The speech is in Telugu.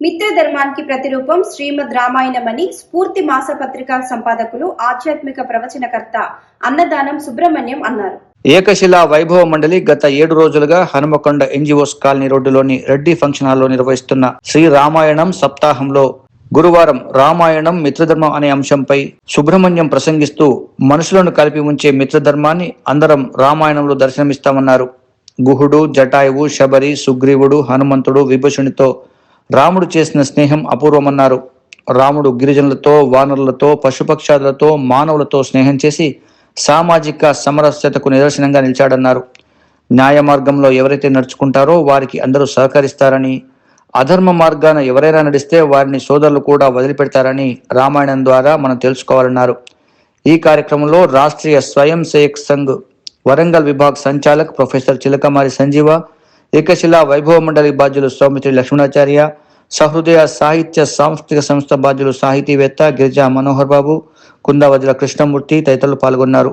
మిత్రధర్మానికి ప్రతిరూపం శ్రీమద్ రామాయణమని స్ఫూర్తి మాసపత్రిక సంపాదకులు ఆధ్యాత్మిక ప్రవచనకర్త అన్నదానం సుబ్రహ్మణ్యం అన్నారు. ఏకశిలా వైభవ మండలి గత ఏడు రోజులుగా హనుమకొండ ఎన్జిఓస్ కాలనీ రోడ్డులోని రెడ్డి ఫంక్షన్ హాల్లో నిర్వహిస్తున్న శ్రీ రామాయణం సప్తాహంలో గురువారం రామాయణం మిత్రధర్మం అనే అంశంపై సుబ్రహ్మణ్యం ప్రసంగిస్తూ మనుషులను కలిపి ఉంచే మిత్రధర్మాన్ని అందరం రామాయణంలో దర్శనమిస్తామన్నారు. గుహుడు జటాయువు శబరి సుగ్రీవుడు హనుమంతుడు విభూషణితో రాముడు చేసిన స్నేహం అపూర్వమన్నారు. రాముడు గిరిజనులతో వానరులతో పశుపక్షాదులతో మానవులతో స్నేహం చేసి సామాజిక సమరస్యతకు నిదర్శనంగా నిలిచాడన్నారు. న్యాయ మార్గంలో ఎవరైతే నడుచుకుంటారో వారికి అందరూ సహకరిస్తారని అధర్మ మార్గాన ఎవరైనా నడిస్తే వారిని సోదరులు కూడా వదిలిపెడతారని రామాయణం ద్వారా మనం తెలుసుకోవాలన్నారు. ఈ కార్యక్రమంలో రాష్ట్రీయ స్వయం సేవక్ సంఘ్ వరంగల్ విభాగ్ సంచాలక్ ప్రొఫెసర్ చిలకమారి సంజీవ ఏకశిలా వైభవ మండలి బాధ్యులు సౌమిత్రి లక్ష్మణాచార్య సహృదయ సాహిత్య సాంస్కృతిక సంస్థ బాధ్యులు సాహితీవేత్త గిరిజా మనోహర్ బాబు కుందావజుల కృష్ణమూర్తి తదితరులు పాల్గొన్నారు.